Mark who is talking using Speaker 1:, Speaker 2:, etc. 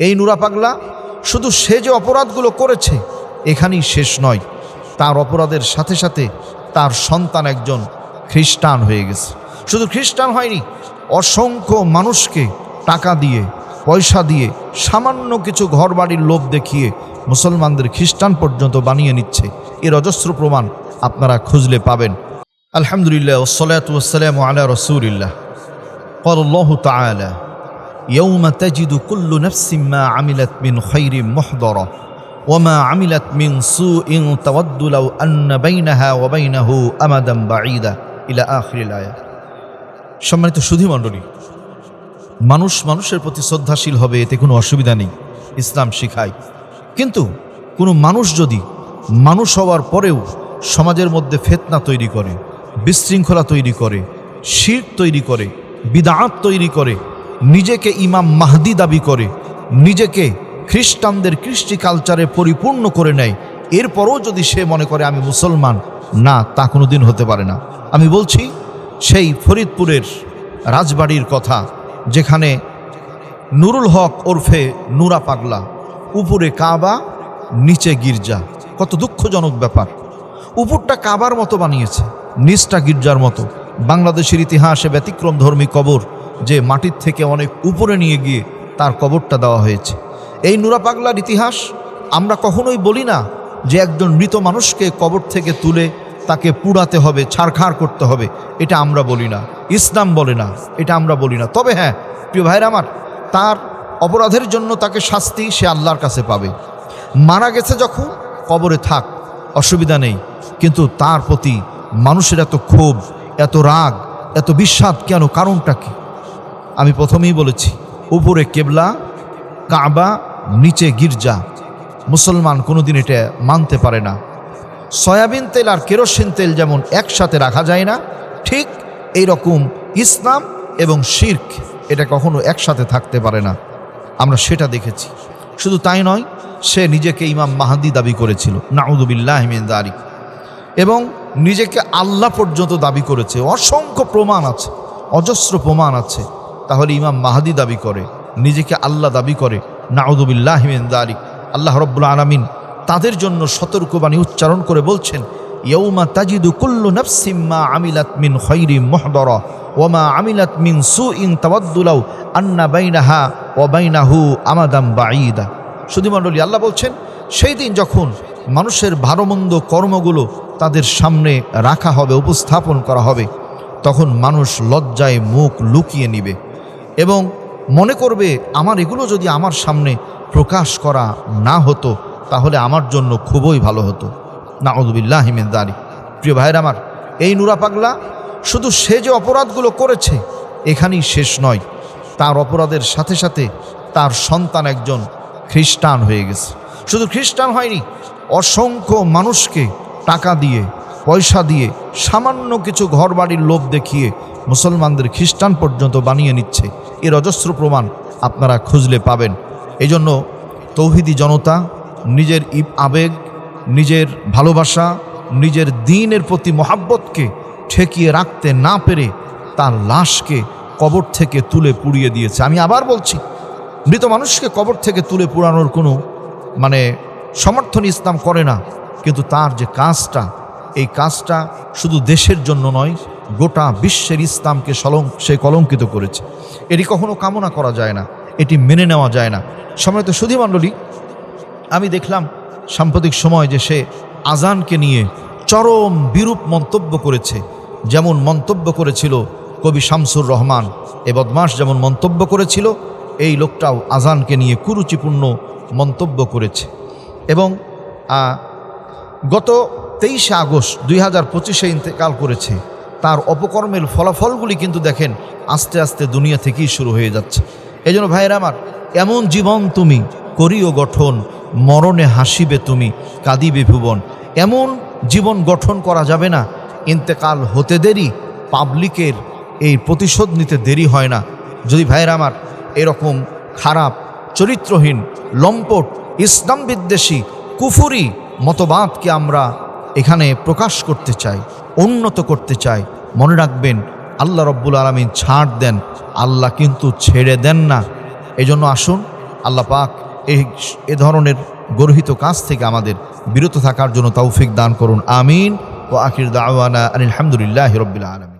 Speaker 1: এই নুরা পাগলা, শুধু সে যে অপরাধগুলো করেছে, এখানেই শেষ নয়। তার অপরাধের সাথে সাথে তার সন্তান একজন খ্রিস্টান হয়ে গেছে। শুধু খ্রিস্টান হয়নি, অসংখ্য মানুষকে টাকা দিয়ে, পয়সা দিয়ে, সামান্য কিছু ঘরবাড়ির লোভ দেখিয়ে মুসলমানদের খ্রিস্টান পর্যন্ত বানিয়ে নিচ্ছে। এর অজস্র প্রমাণ আপনারা খুঁজলে পাবেন। আলহামদুলিল্লাহ ওসলাত ওসালাম আল্লাহ রসুলিল্লাহ। কল্লাহ তালা يوم تجد كل نفس ما عملت من خير محضرة وما عملت من سوء تود لو أن بينها وبينه أمدا بعيدا إلى آخر الآية সম্মানিত সুধী মণ্ডলী মানুষ মানুষের প্রতি শ্রদ্ধাশীল হবে এতে কোনো অসুবিধা নেই ইসলাম শিখায় কিন্তু কোনো মানুষ যদি মানুষ হওয়ার পরেও সমাজের মধ্যে ফেতনা তৈরি করে বিশৃঙ্খলা তৈরি করে শির তৈরি করে বিদাঁত তৈরি করে নিজেকে ইমাম মাহদি দাবি করে, নিজেকে খ্রিস্টানদের কৃষ্টি কালচারে পরিপূর্ণ করে নেয়। এরপরও যদি সে মনে করে আমি মুসলমান, না, তা কোনো দিন হতে পারে না। আমি বলছি, সেই ফরিদপুরের রাজবাড়ির কথা, যেখানে নুরুল হক ওরফে নুরা পাগলা, উপরে কাবা, নিচে গির্জা। কত দুঃখজনক ব্যাপার। উপরটা কাবার মতো বানিয়েছে, নিচটা গির্জার মতো। বাংলাদেশের ইতিহাসে ব্যতিক্রম ধর্মী কবর যে মাটির থেকে অনেক উপরে নিয়ে গিয়ে তার কবরটা দেওয়া হয়েছে। এই নুরা পাগলার ইতিহাস আমরা কখনোই বলি না যে একজন মৃত মানুষকে কবর থেকে তুলে তাকে পুড়াতে হবে, ছাড়খাড় করতে হবে। এটা আমরা বলি না। ইসলাম বলে না। এটা আমরা বলি না। তবে হ্যাঁ প্রিয় ভাইরা আমার, তার অপরাধের জন্য তাকে শাস্তি সে আল্লাহর কাছে পাবে। মারা গেছে যখন, কবরে থাক, অসুবিধা নেই। কিন্তু তার প্রতি মানুষের এত ক্ষোভ, এত রাগ, এত বিস্বাদ কেন? কারণটা কি? আমি প্রথমেই বলেছি, উপরে কেবলা, কাবা, নিচে গির্জা। মুসলমান কোনোদিন এটা মানতে পারে না। সয়াবিন তেল আর কেরোসিন তেল যেমন একসাথে রাখা যায় না, ঠিক এই রকম ইসলাম এবং শির্ক এটা কখনো একসাথে থাকতে পারে না। আমরা সেটা দেখেছি। শুধু তাই নয়, সে নিজেকে ইমাম মাহাদি দাবি করেছিল নাউদুবিল্লাহমিন দারি এবং নিজেকে আল্লাহ পর্যন্ত দাবি করেছে। অসংখ্য প্রমাণ আছে, অজস্র প্রমাণ আছে। তাহলে ইমাম মাহাদি দাবি করে, নিজেকে আল্লাহ দাবি করে নাউদুবিল্লাহমিন দারিক আল্লাহ রব্বুল আলমিন তাদের জন্য সতর্কবাণী উচ্চারণ করে বলছেন ইয়ৌমা তাজিদু কুল্লু নফসিম্মা আমিলাত মিন খৈরি মহদরা ওমা আমিলাত মিন সু ইন তাওয়াদ্দুলাউ আন্না বাইনাহা ও বাইনাহু আমাদাম বাঈদা। সুধীমণ্ডলী আল্লাহ বলছেন, সেই দিন যখন মানুষের ভারমন্দ কর্মগুলো তাদের সামনে রাখা হবে, উপস্থাপন করা হবে, তখন মানুষ লজ্জায় মুখ লুকিয়ে নিবে। এবং মনে করবে, আমার এগুলো যদি আমার সামনে প্রকাশ করা না হতো, তাহলে আমার জন্য খুবই ভালো হতো। নাউদুবিল্লাহিমিন দারি প্রিয় ভাইয়ের আমার, এই নুরা পাগলা শুধু সে যে অপরাধগুলো করেছে, এখানেই শেষ নয়। তার অপরাধের সাথে সাথে তার সন্তান একজন খ্রিস্টান হয়ে গেছে। শুধু খ্রিস্টান হয়নি, অসংখ্য মানুষকে টাকা দিয়ে পয়সা দিয়ে সামান্য কিছু ঘর বাড়ির লোভ দেখিয়ে মুসলমানদের খ্রিস্টান পর্যন্ত বানিয়ে নিচ্ছে। এর অজস্র প্রমাণ আপনারা খুঁজলে পাবেন। এজন্য তৌহিদি জনতা, নিজের আবেগ, নিজের ভালোবাসা, নিজের দিনের প্রতি মহাব্বতকে ঠেকিয়ে রাখতে না পেরে তার লাশকে কবর থেকে তুলে পুড়িয়ে দিয়েছে। আমি আবার বলছি, মৃত মানুষকে কবর থেকে তুলে পুরানোর কোনো মানে সমর্থন ইসলাম করে না, কিন্তু তার যে কাজটা এই কাজটা শুধু দেশের জন্য নয়, গোটা বিশ্বের ইসলামকে সলং, সে কলঙ্কিত করেছে। এটি কখনো কামনা করা যায় না, এটি মেনে নেওয়া যায় না। সম্মানিত সুধীমণ্ডলী, আমি দেখলাম সাম্প্রতিক সময় যে সে আজানকে নিয়ে চরম বিরূপ মন্তব্য করেছে। যেমন মন্তব্য করেছিল কবি শামসুর রহমান, এ বদমাস যেমন মন্তব্য করেছিল, এই লোকটাও আজানকে নিয়ে কুরুচিপূর্ণ মন্তব্য করেছে। এবং গত তেইশে আগস্ট দুই হাজার পঁচিশে ইন্তেকাল করেছে। তার অপকর্মের ফলাফলগুলি কিন্তু দেখেন আস্তে আস্তে দুনিয়া থেকেই শুরু হয়ে যাচ্ছে। এই জন্য ভাইয়ের আমার, এমন জীবন তুমি, করিও গঠন, মরণে হাসিবে তুমি, কাঁদিবে ভুবন। এমন জীবন গঠন করা যাবে না, ইন্তেকাল হতে দেরি, পাবলিকের এই প্রতিশোধ নিতে দেরি হয় না। যদি ভাইয়ের আমার, এরকম খারাপ, চরিত্রহীন, লম্পট ইসলাম বিদ্বেষী কুফুরি মতবাদকে আমরা এখানে প্রকাশ করতে চাই উন্নত করতে চাই মনে রাখবেন, আল্লাহ রব্বুল আলমিন ছাড় দেন, আল্লাহ কিন্তু ছেড়ে দেন না। এজন্য আসুন, আল্লাহ পাক এই, এ ধরনের গর্হিত কাজ থেকে আমাদের বিরত থাকার জন্য তৌফিক দান করুন। আমিন। ও আখির দাওয়ানা আলহামদুলিল্লাহ রব্বুল আলম